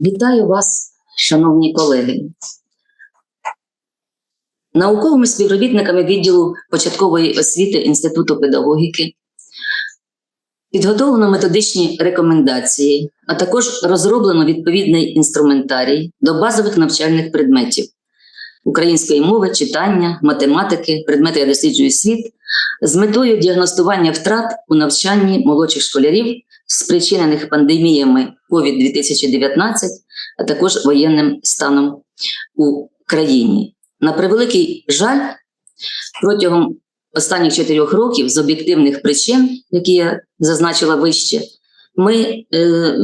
Вітаю вас, шановні колеги. Науковими співробітниками відділу початкової освіти Інституту педагогіки підготовлено методичні рекомендації, а також розроблено відповідний інструментарій до базових навчальних предметів української мови, читання, математики, предмети я досліджую світ з метою діагностування втрат у навчанні молодших школярів, спричинених пандеміями COVID-2019, а також воєнним станом у країні. На превеликий жаль, протягом останніх чотирьох років з об'єктивних причин, які я зазначила вище, ми е,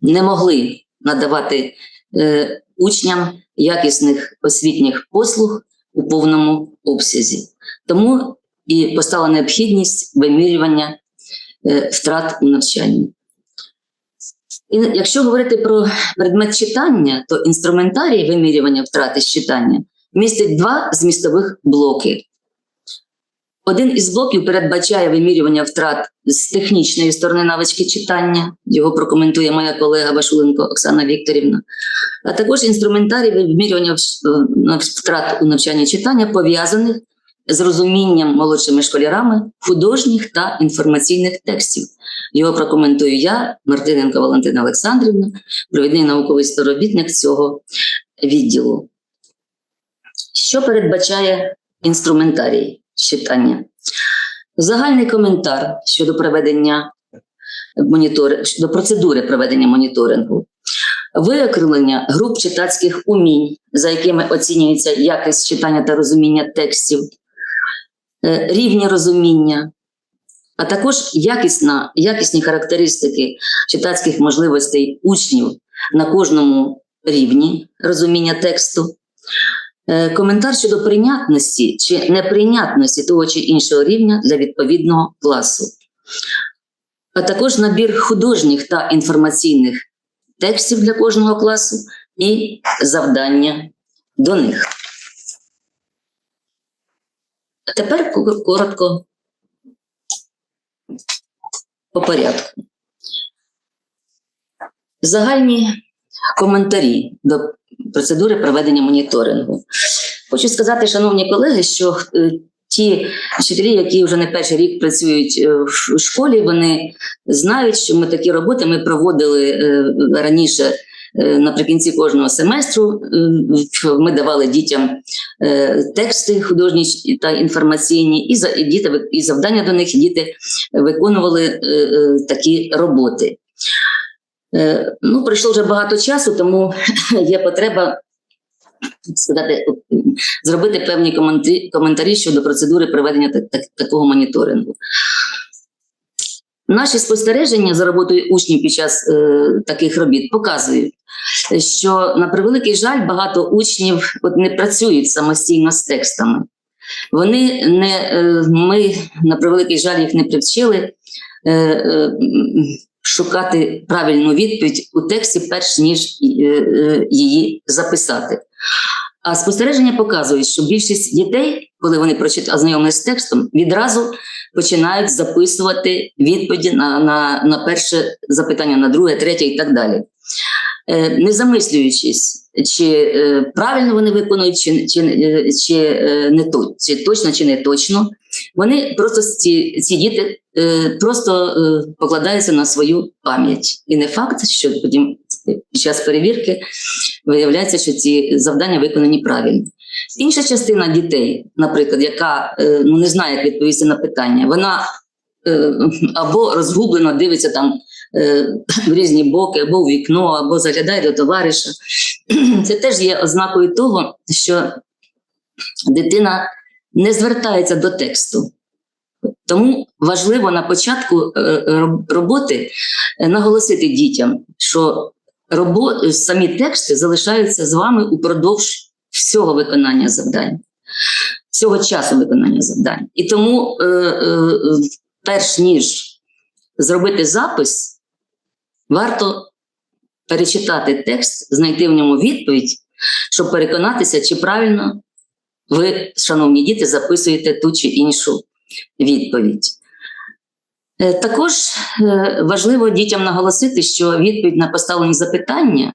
не могли надавати е, учням якісних освітніх послуг у повному обсязі. Тому і постала необхідність вимірювання втрат у навчанні. І якщо говорити про предмет читання, то інструментарій вимірювання втрати з читання містить два змістових блоки. Один із блоків передбачає вимірювання втрат з технічної сторони навички читання. Його прокоментує моя колега Вашуленко Оксана Вікторівна. А також інструментарій вимірювання втрат у навчанні читання пов'язаних з розумінням молодшими школярами художніх та інформаційних текстів. Його прокоментую я, Мартиненко Валентина Олександрівна, провідний науковий співробітник цього відділу. Що передбачає інструментарій читання? Загальний коментар щодо проведення монітори, щодо процедури проведення моніторингу, виокремлення груп читацьких умінь, за якими оцінюється якість читання та розуміння текстів, рівні розуміння, а також якісна, якісні характеристики читацьких можливостей учнів на кожному рівні розуміння тексту, Е, коментар щодо прийнятності чи неприйнятності того чи іншого рівня для відповідного класу, а також набір художніх та інформаційних текстів для кожного класу і завдання до них. А Тепер коротко по порядку. Загальні коментарі до процедури проведення моніторингу. Хочу сказати, шановні колеги, що е, ті вчителі, які вже не перший рік працюють е, в школі, вони знають, що ми такі роботи ми проводили е, раніше. Е, Наприкінці кожного семестру е, ми давали дітям е, тексти художні та інформаційні, і діти і завдання до них діти виконували такі роботи. Ну, пройшло вже багато часу, тому є потреба сказати, зробити певні коментарі, коментарі щодо процедури проведення так- так- такого моніторингу. Наші спостереження за роботою учнів під час е, таких робіт показують, що на превеликий жаль, багато учнів от не працюють самостійно з текстами. Вони не, е, ми на превеликий жаль їх не привчили е, е, шукати правильну відповідь у тексті, перш ніж її записати. А спостереження показують, що більшість дітей, коли вони ознайомились з текстом, відразу починають записувати відповіді на, на, на перше запитання, на друге, третє і так далі. Е, не замислюючись, чи е, правильно вони виконують, чи, чи, е, чи, не то, чи точно, чи не точно. Вони просто ці, ці діти просто покладаються на свою пам'ять. І не факт, що потім під час перевірки виявляється, що ці завдання виконані правильно. Інша частина дітей, наприклад, яка ну, не знає, як відповісти на питання, вона або розгублено дивиться там в різні боки, або в вікно, або заглядає до товариша. Це теж є ознакою того, що дитина не звертається до тексту. Тому важливо на початку е, роботи е, наголосити дітям, що самі тексти залишаються з вами упродовж всього виконання завдань, всього часу виконання завдань. І тому, е, е, перш ніж зробити запис, варто перечитати текст, знайти в ньому відповідь, щоб переконатися, чи правильно ви, шановні діти, записуєте ту чи іншу відповідь. Е, Також е, важливо дітям наголосити, що відповідь на поставлені запитання,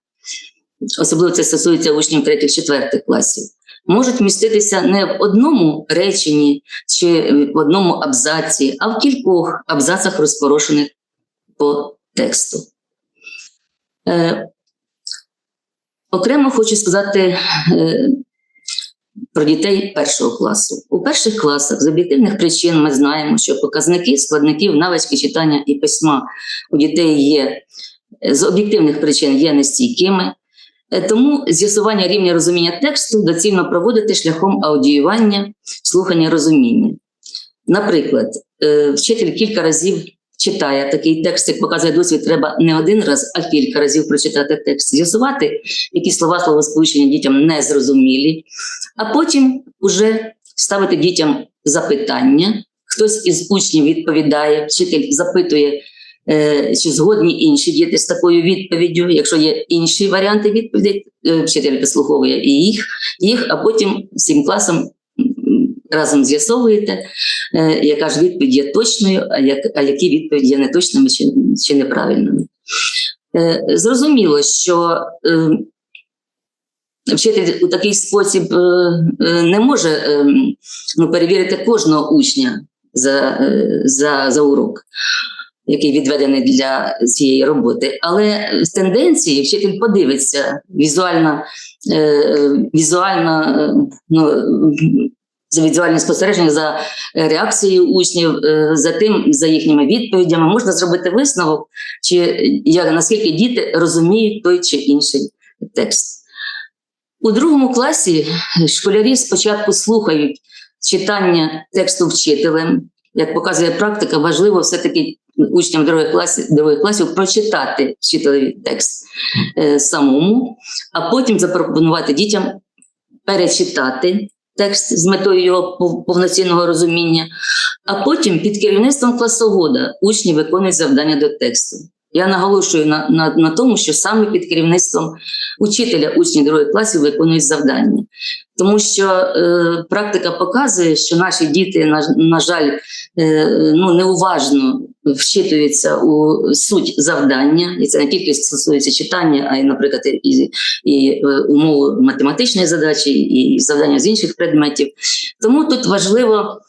особливо це стосується учнів 3-4 класів, можуть міститися не в одному реченні чи в одному абзаці, а в кількох абзацах розпорошених по тексту. Е, окремо хочу сказати е, про дітей першого класу. У перших класах з об'єктивних причин ми знаємо, що показники складників навички читання і письма у дітей є з об'єктивних причин є нестійкими. Е, Тому з'ясування рівня розуміння тексту доцільно проводити шляхом аудіювання, слухання розуміння. Наприклад, е, вчитель кілька разів читає такий текст, як показує досвід, треба не один раз, а кілька разів прочитати текст, з'ясувати, які слова словосполучення дітям не зрозумілі, а потім уже ставити дітям запитання. Хтось із учнів відповідає, вчитель запитує, е, чи згодні інші діти з такою відповіддю. Якщо є інші варіанти відповідей, е, вчитель вислуховує і їх, їх, а потім всім класом разом з'ясовуєте, е, яка ж відповідь є точною, а, які відповіді є неточними чи, неправильними. Е, Зрозуміло, що е, вчитель у такий спосіб не може ну, перевірити кожного учня за, за, за урок, який відведений для цієї роботи. Але з тенденції вчитель подивиться візуально, візуально ну, за візуальне спостереження за е, реакцією учнів, е, за тим, за їхніми відповідями, можна зробити висновок, чи як, наскільки діти розуміють той чи інший текст. У другому класі школярі спочатку слухають читання тексту вчителем. Як показує практика, важливо все-таки учням других класів, класів прочитати вчителеві текст е, самому, а потім запропонувати дітям перечитати текст з метою його повноцінного розуміння, а потім під керівництвом класовода учні виконують завдання до тексту. Я наголошую на, на, на тому, що саме під керівництвом учителя учні других класів виконують завдання. Тому що е, практика показує, що наші діти, на, на жаль, е, ну, неуважно вчитуються у суть завдання, і це не тільки стосується читання, а й, наприклад, і, і е, умов математичної задачі, і завдання з інших предметів. Тому тут важливо.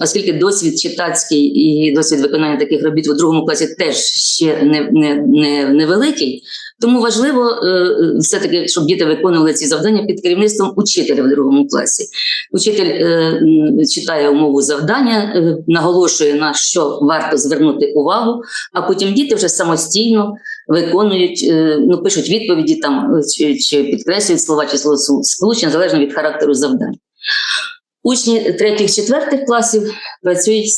Оскільки досвід читацький і досвід виконання таких робіт у другому класі теж ще не, не, не, невеликий, тому важливо е, е, все-таки, щоб діти виконували ці завдання під керівництвом учителя в другому класі. Учитель е, читає умову завдання, е, наголошує на що варто звернути увагу, а потім діти вже самостійно виконують, е, ну пишуть відповіді там е, чи, чи підкреслюють слова чи словосполучення залежно від характеру завдань. Учні третіх-четвертих класів працюють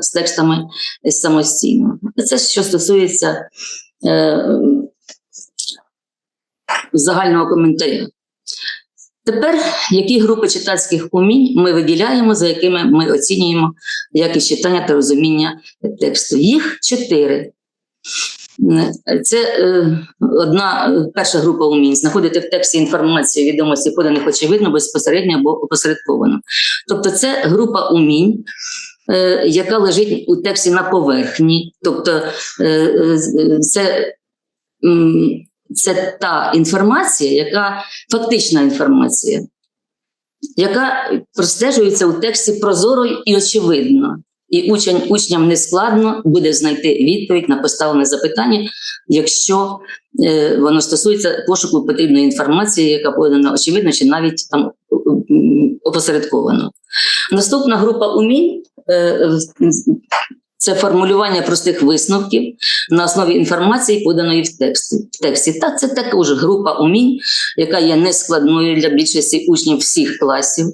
з текстами самостійно. Це що стосується е, загального коментаря. Тепер які групи читацьких умінь ми виділяємо, за якими ми оцінюємо якість читання та розуміння тексту? Їх чотири. Це е, одна е, перша група умінь знаходити в тексті інформацію, відомості, поданих очевидно, безпосередньо або опосередковано. Тобто, це група умінь, е, яка лежить у тексті на поверхні. Тобто, е, е, це, це та інформація, яка фактична інформація, яка простежується у тексті прозоро і очевидно. І учень, учням не складно буде знайти відповідь на поставлене запитання, якщо е, воно стосується пошуку потрібної інформації, яка подана очевидно, чи навіть там опосередковано. Наступна група умінь е, це формулювання простих висновків на основі інформації, поданої в тексті. В тексті. Та це також група умінь, яка є нескладною для більшості учнів всіх класів.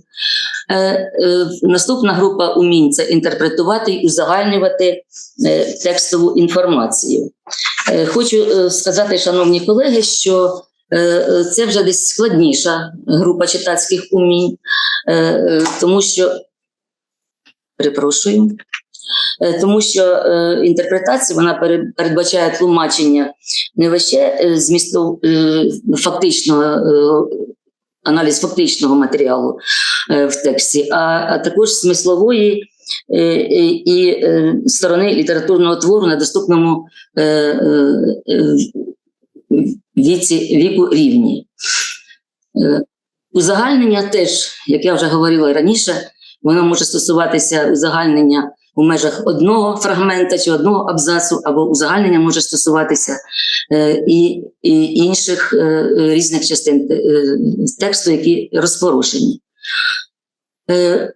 Е, е, наступна група умінь це інтерпретувати і узагальнювати е, текстову інформацію. Е, хочу е, сказати, шановні колеги, що е, е, це вже десь складніша група читацьких умінь, е, е, тому що перепрошую. Е, Тому що е, інтерпретація вона передбачає тлумачення не лише е, змісту фактичного аналіз фактичного матеріалу в тексті, а, також смислової і сторони літературного твору на доступному віці, віку рівні. Узагальнення теж, як я вже говорила раніше, воно може стосуватися узагальнення у межах одного фрагмента чи одного абзацу, або узагальнення може стосуватися е, і, і інших е, різних частин е, тексту, які розпорушені. Е,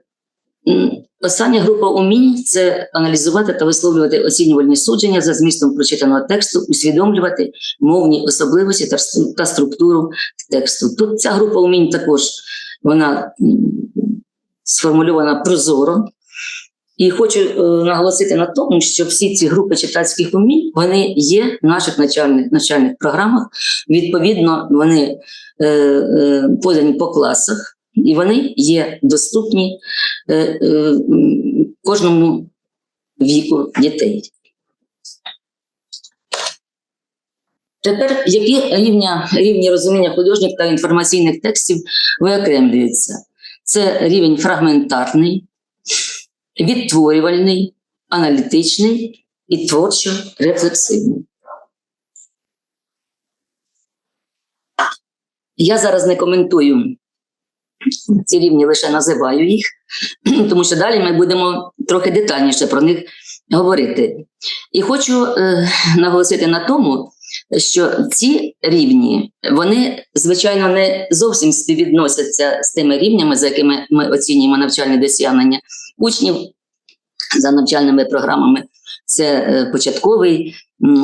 Остання група умінь це аналізувати та висловлювати оцінювальні судження за змістом прочитаного тексту, усвідомлювати мовні особливості та структуру тексту. Тут ця група умінь також вона сформульована прозоро. І хочу е, наголосити на тому, що всі ці групи читацьких умінь вони є в наших навчальних, навчальних програмах. Відповідно, вони е, е, подані по класах, і вони є доступні е, е, кожному віку дітей. Тепер які рівня, рівні розуміння художніх та інформаційних текстів виокремлюються? Це рівень фрагментарний, відтворювальний, аналітичний і творчо-рефлексивний. Я зараз не коментую ці рівні, лише називаю їх, тому що далі ми будемо трохи детальніше про них говорити. І хочу е, наголосити на тому, що ці рівні, вони, звичайно, не зовсім співвідносяться з тими рівнями, за якими ми оцінюємо навчальні досягнення учнів за навчальними програмами. Це е, початковий,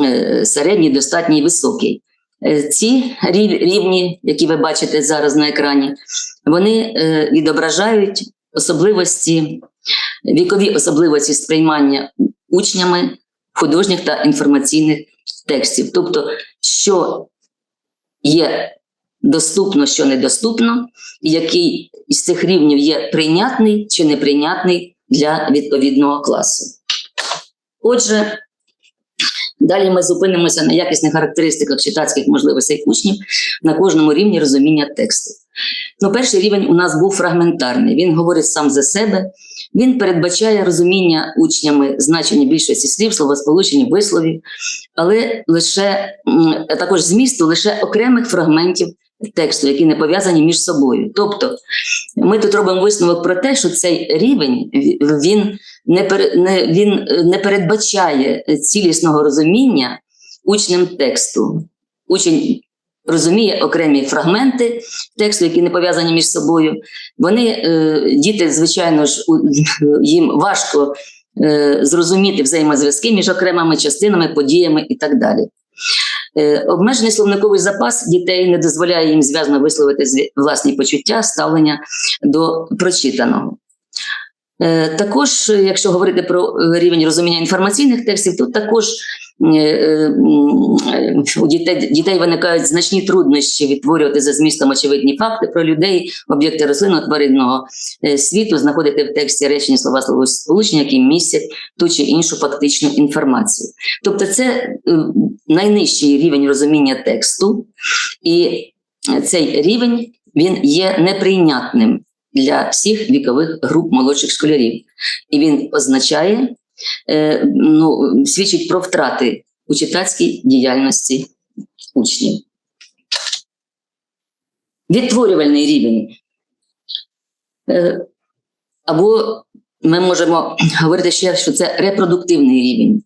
е, середній, достатній високий. Е, Ці рівні, які ви бачите зараз на екрані, вони відображають особливості, вікові особливості сприймання учнями художніх та інформаційних текстів. Тобто, що є доступно, що недоступно, який із цих рівнів є прийнятний чи неприйнятний для відповідного класу. Отже, далі ми зупинимося на якісних характеристиках читацьких можливостей учнів на кожному рівні розуміння тексту. Ну, перший рівень у нас був фрагментарний. Він говорить сам за себе. Він передбачає розуміння учнями значення більшості слів, словосполучень, висловів, але лише а також змісту лише окремих фрагментів тексту, які не пов'язані між собою. Тобто, ми тут робимо висновок про те, що цей рівень він не, не, він е, не передбачає цілісного розуміння учнем тексту. Учень розуміє окремі фрагменти тексту, які не пов'язані між собою. Вони, е, діти, звичайно ж, їм важко е, зрозуміти взаємозв'язки між окремими частинами, подіями і так далі. Е, Обмежений словниковий запас дітей не дозволяє їм зв'язно висловити власні почуття, ставлення до прочитаного. Також, якщо говорити про рівень розуміння інформаційних текстів, тут також у дітей, дітей виникають значні труднощі відтворювати за змістом очевидні факти про людей, об'єкти рослинного тваринного е, світу, знаходити в тексті речення слова словосполучення, які містять ту чи іншу фактичну інформацію. Тобто, це е, найнижчий рівень розуміння тексту, і цей рівень він є неприйнятним для всіх вікових груп молодших школярів. І він означає, е, ну, свідчить про втрати у читацькій діяльності учнів. Відтворювальний рівень. Е, або ми можемо говорити ще, що це репродуктивний рівень.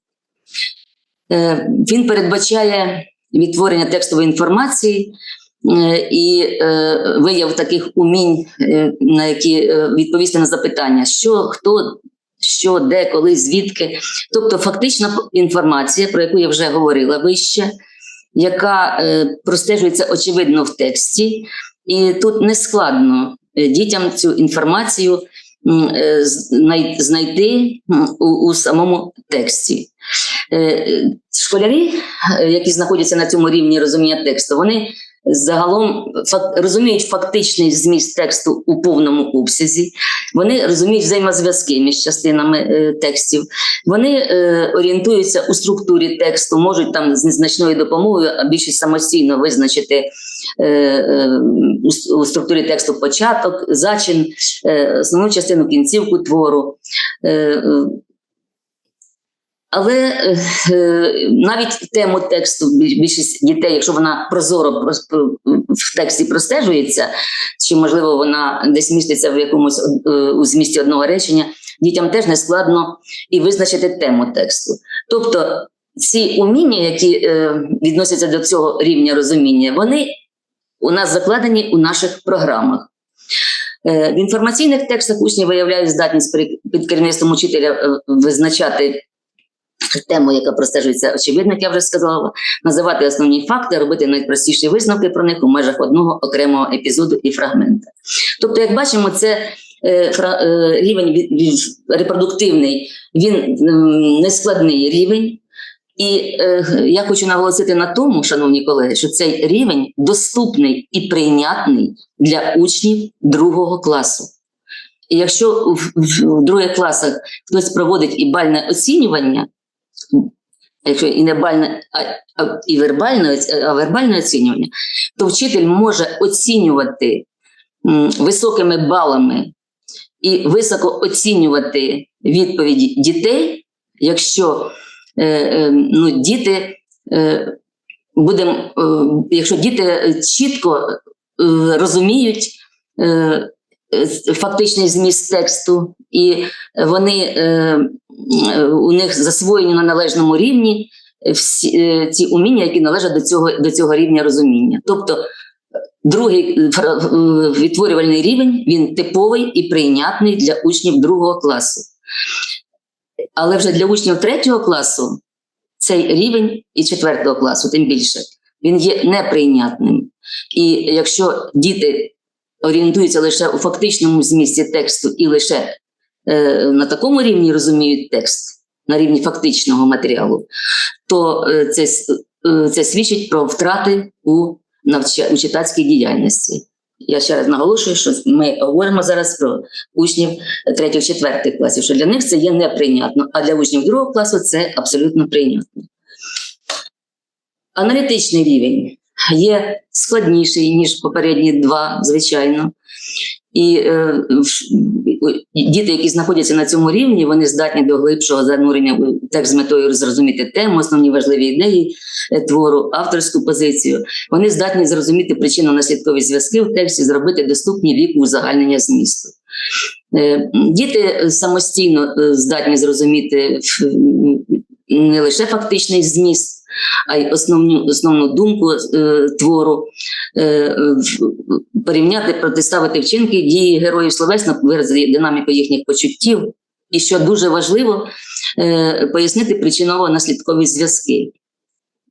Е, він передбачає відтворення текстової інформації і вияв таких умінь, на які відповісти на запитання, що, хто, що, де, коли, звідки. Тобто, фактична інформація, про яку я вже говорила вище, яка е, простежується очевидно в тексті, і тут не складно е, дітям цю інформацію е, знайти у, у самому тексті. Школярі, які знаходяться на цьому рівні розуміння тексту, вони загалом розуміють фактичний зміст тексту у повному обсязі, вони розуміють взаємозв'язки між частинами е, текстів, вони е, орієнтуються у структурі тексту, можуть там з незначною допомогою, а більшість самостійно визначити е, у, структурі тексту початок, зачин, основну частину кінцівку твору. Але е, навіть тему тексту більшість дітей, якщо вона прозоро в тексті простежується, чи можливо вона десь міститься в якомусь е, у змісті одного речення, дітям теж не складно і визначити тему тексту. Тобто ці уміння, які е, відносяться до цього рівня розуміння, вони у нас закладені у наших програмах. Е, В інформаційних текстах учні виявляють здатність під керівництвом учителя е, визначати тему, яка простежується очевидно, як я вже сказала, називати основні факти, робити найпростіші висновки про них у межах одного окремого епізоду і фрагмента. Тобто, як бачимо, це е, е, рівень репродуктивний, він нескладний рівень. І е, я хочу наголосити на тому, шановні колеги, що цей рівень доступний і прийнятний для учнів другого класу. І якщо в, в, в других класах хтось проводить і бальне оцінювання, якщо і не бальне, а, а і вербальне, а вербальне оцінювання, то вчитель може оцінювати високими балами і високо оцінювати відповіді дітей, якщо е, е, ну, діти е, будем, е, якщо діти чітко е, розуміють е, фактичний зміст тексту, і вони у них засвоєні на належному рівні всі е, ці уміння, які належать до цього, до цього рівня розуміння. Тобто другий е, фра- е, відтворювальний рівень він типовий і прийнятний для учнів другого класу. Але вже для учнів третього класу цей рівень і четвертого класу, тим більше, він є неприйнятним. І якщо діти орієнтуються лише у фактичному змісті тексту і лише е, на такому рівні розуміють текст, на рівні фактичного матеріалу, то е, це, е, це свідчить про втрати у, навча, у читацькій діяльності. Я ще раз наголошую, що ми говоримо зараз про учнів третіх-четвертих класів, що для них це є неприйнятно, а для учнів другого класу це абсолютно прийнятно. Аналітичний рівень є складніший, ніж попередні два, звичайно. І е, діти, які знаходяться на цьому рівні, вони здатні до глибшого занурення текст з метою зрозуміти тему, основні важливі ідеї е, твору, авторську позицію. Вони здатні зрозуміти причинно-наслідкові зв'язки в тексті, зробити доступні віку узагальнення змісту. Е, Діти самостійно е, здатні зрозуміти не лише фактичний зміст, а й основну, основну думку е, твору, е, порівняти, протиставити вчинки, дії героїв словесно, виразити динаміку їхніх почуттів. І що дуже важливо, е, пояснити причиново-наслідкові зв'язки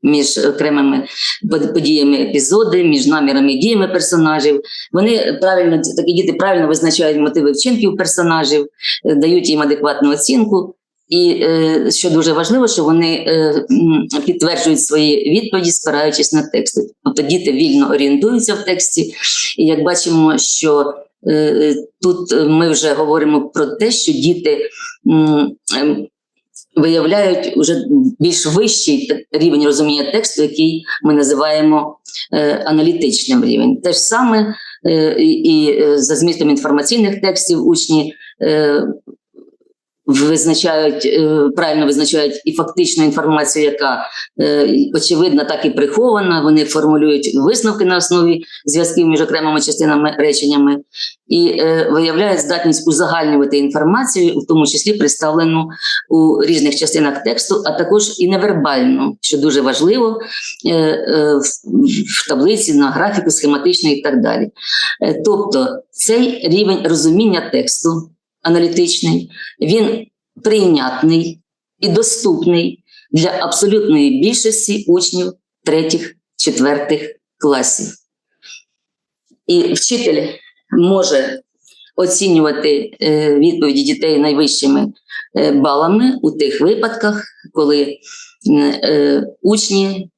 між окремими подіями епізоди, між намірами і діями персонажів. Вони правильно, такі діти правильно визначають мотиви вчинків персонажів, е, дають їм адекватну оцінку. І е, що дуже важливо, що вони е, підтверджують свої відповіді, спираючись на тексти. Тобто діти вільно орієнтуються в тексті, і як бачимо, що е, тут ми вже говоримо про те, що діти ем, виявляють уже більш вищий рівень розуміння тексту, який ми називаємо аналітичним рівень. Те ж саме і, за змістом інформаційних текстів учні. Визначають е, правильно визначають і фактичну інформацію, яка е, очевидна, так і прихована. Вони формулюють висновки на основі зв'язків між окремими частинами реченнями і е, виявляють здатність узагальнювати інформацію, в тому числі представлену у різних частинах тексту, а також і невербальну, що дуже важливо в, таблиці на графіку, схематично і так далі. Тобто цей рівень розуміння тексту аналітичний, він прийнятний і доступний для абсолютної більшості учнів третіх, четвертих класів. І вчитель може оцінювати е, відповіді дітей найвищими е, балами у тих випадках, коли е, учні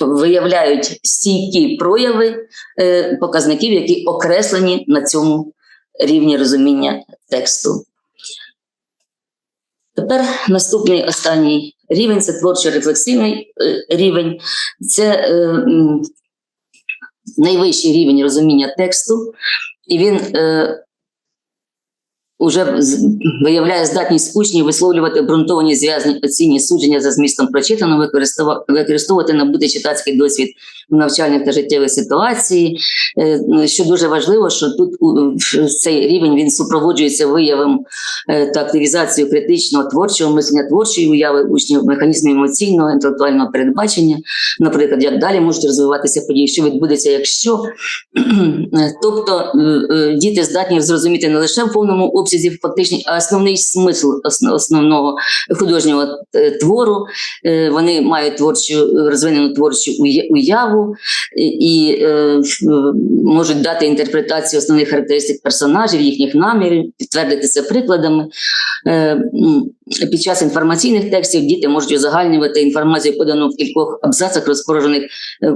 виявляють стійкі прояви показників, які окреслені на цьому рівні розуміння тексту. Тепер наступний останній рівень це творчо-рефлексивний е, рівень. Це е, найвищий рівень розуміння тексту, і він е, уже виявляє здатність учнів висловлювати обґрунтовані зв'язні оцінні судження за змістом прочитаного, використовувати набутий читацький досвід в навчальних та життєвих ситуації. Е, ну, Що дуже важливо, що тут цей рівень він супроводжується виявом е, та активізацією критичного творчого мислення, творчої уяви учнів, механізмів емоційного, інтелектуального передбачення, наприклад, як далі можуть розвиватися події, що відбудеться, якщо Е, тобто діти здатні зрозуміти не лише в повному обсязі фактичний, а основний смисл основного художнього е, твору. Е, Вони мають творчу розвинену творчу уяву і, е, можуть дати інтерпретацію основних характеристик персонажів, їхніх намірів, підтвердити це прикладами. Під час інформаційних текстів діти можуть узагальнювати інформацію, подану в кількох абзацах, розпорожених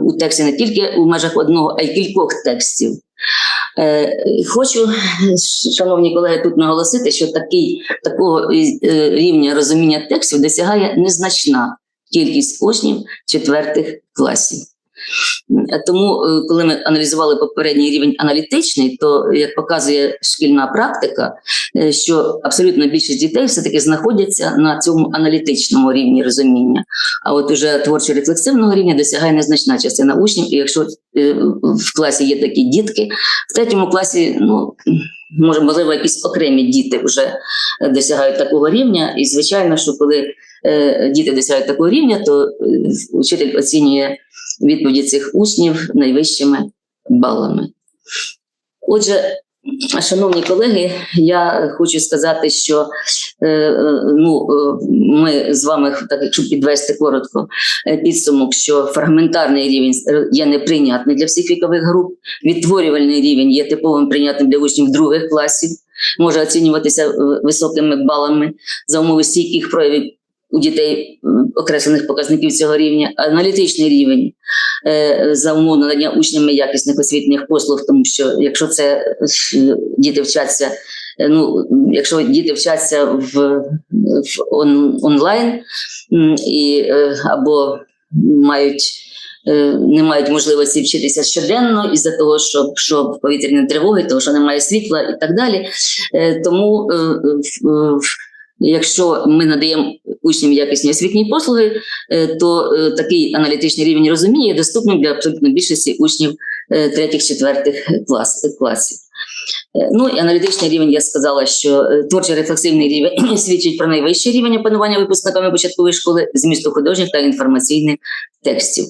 у тексті не тільки у межах одного, а й кількох текстів. Е, Хочу, шановні колеги, тут наголосити, що такий, такого е, рівня розуміння текстів досягає незначна кількість учнів четвертих класів. Е, Тому, е, коли ми аналізували попередній рівень аналітичний, то як показує шкільна практика, е, що абсолютно більшість дітей все-таки знаходяться на цьому аналітичному рівні розуміння. А от уже творчо-рефлексивного рівня досягає незначна частина учнів. І якщо в класі є такі дітки, в третьому класі, ну може, можливо, якісь окремі діти вже досягають такого рівня. І звичайно, що коли е, діти досягають такого рівня, то учитель оцінює відповіді цих учнів найвищими балами. Отже, шановні колеги, я хочу сказати, що е, е, ну, е, ми з вами, так якщо підвести коротко підсумок, що фрагментарний рівень є неприйнятний для всіх вікових груп, відтворювальний рівень є типовим прийнятним для учнів других класів, може оцінюватися високими балами за умови стійких проявів у дітей окреслених показників цього рівня, аналітичний рівень е, за умов надання учнями якісних освітніх послуг, тому що якщо це е, діти вчаться, е, ну якщо діти вчаться в, в он, онлайн і або мають. Не мають можливості вчитися щоденно із-за того, що, що повітряні тривоги, того, що немає світла і так далі. Тому, в- якщо ми надаємо учням якісні освітні послуги, е, то е, такий аналітичний рівень розуміння є доступним для абсолютно більшості учнів е, третіх-четвертих клас, класів. Ну і аналітичний рівень я сказала, що творчо рефлексивний рівень свідчить про найвищий рівень опанування випускниками початкової школи змісту художніх та інформаційних текстів.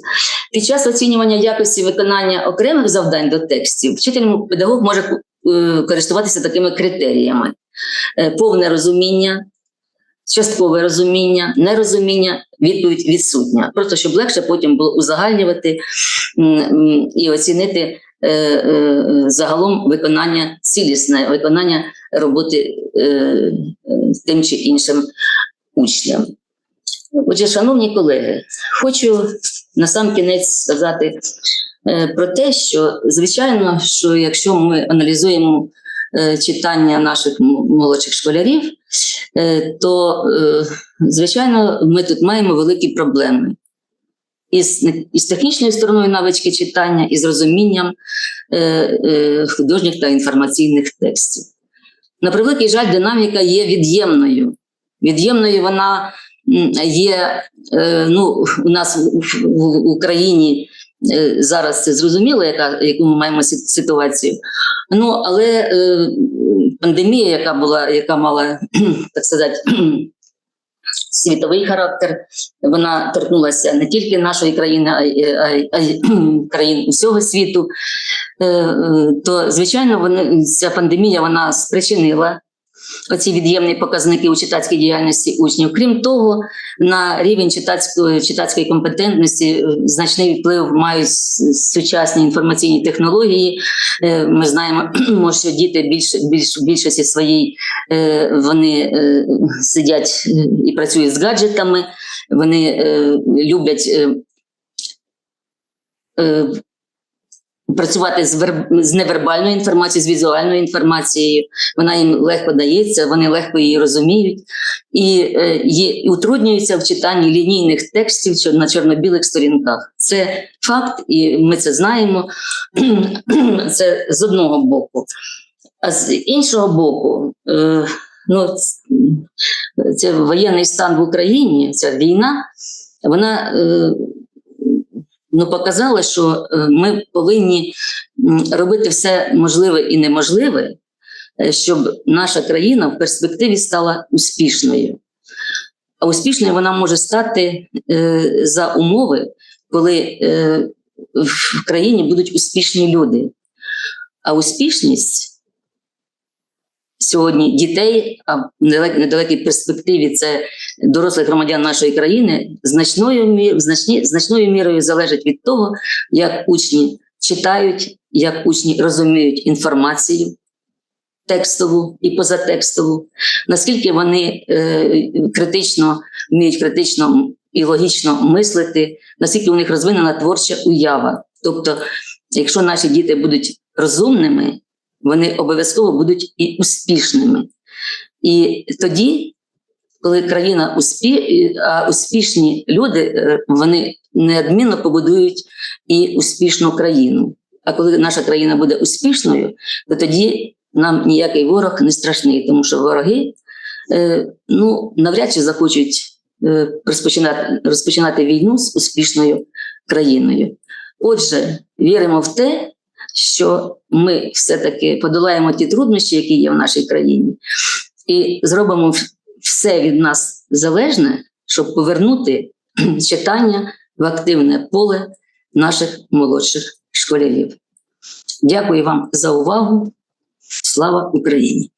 Під час оцінювання якості виконання окремих завдань до текстів вчитель педагог може користуватися такими критеріями: повне розуміння, часткове розуміння, нерозуміння, відповідь відсутня. Просто щоб легше потім було узагальнювати і оцінити е, е, загалом виконання цілісне, виконання роботи е, тим чи іншим учням. Отже, шановні колеги, хочу на сам кінець сказати про те, що звичайно, що якщо ми аналізуємо читання наших молодших школярів, е, то е, звичайно ми тут маємо великі проблеми. Із, із технічною стороною навички читання, і з розумінням е, художніх та інформаційних текстів. На превеликий жаль, динаміка є від'ємною. Від'ємною вона є ну, у нас в, Україні зараз це зрозуміло, яка, яку ми маємо ситуацію. Ну, але пандемія, яка була, яка мала, так сказати, світовий характер, вона торкнулася не тільки нашої країни, а й, а й- а й країн усього світу. Е, е, То, звичайно, вони, ця пандемія вона спричинила оці від'ємні показники у читацькій діяльності учнів. Крім того, на рівень читацької, читацької компетентності е, значний вплив мають сучасні інформаційні технології. Е, Ми знаємо, що діти більш, більш, більшості своїй е, вони е, сидять е, і працюють з гаджетами, вони е, люблять. Працювати з, вер... з невербальною інформацією, з візуальною інформацією. Вона їм легко дається, вони легко її розуміють і, е, і утруднюються в читанні лінійних текстів на чорно-білих сторінках. Це факт, і ми це знаємо. Це з одного боку. А з іншого боку, е, ну, це воєнний стан в Україні, ця війна, вона е, ну, показала, що е, ми повинні робити все можливе і неможливе, е, щоб наша країна в перспективі стала успішною. А успішною вона може стати е, за умови, коли е, в країні будуть успішні люди. А успішність сьогодні дітей, а в недалек- недалекій перспективі це дорослих громадян нашої країни, значною, значні, значною мірою залежить від того, як учні читають, як учні розуміють інформацію текстову і позатекстову, наскільки вони е, критично вміють критично і логічно мислити, наскільки у них розвинена творча уява. Тобто, якщо наші діти будуть розумними, вони обов'язково будуть і успішними. І тоді, коли країна успі... а успішні люди, е, вони неодмінно побудують і успішну країну. А коли наша країна буде успішною, то тоді нам ніякий ворог не страшний, тому що вороги е, ну, навряд чи захочуть е, розпочинати, розпочинати війну з успішною країною. Отже, віримо в те, що ми все-таки подолаємо ті труднощі, які є в нашій країні, і зробимо все від нас залежне, щоб повернути читання в активне поле наших молодших школярів. Дякую вам за увагу. Слава Україні!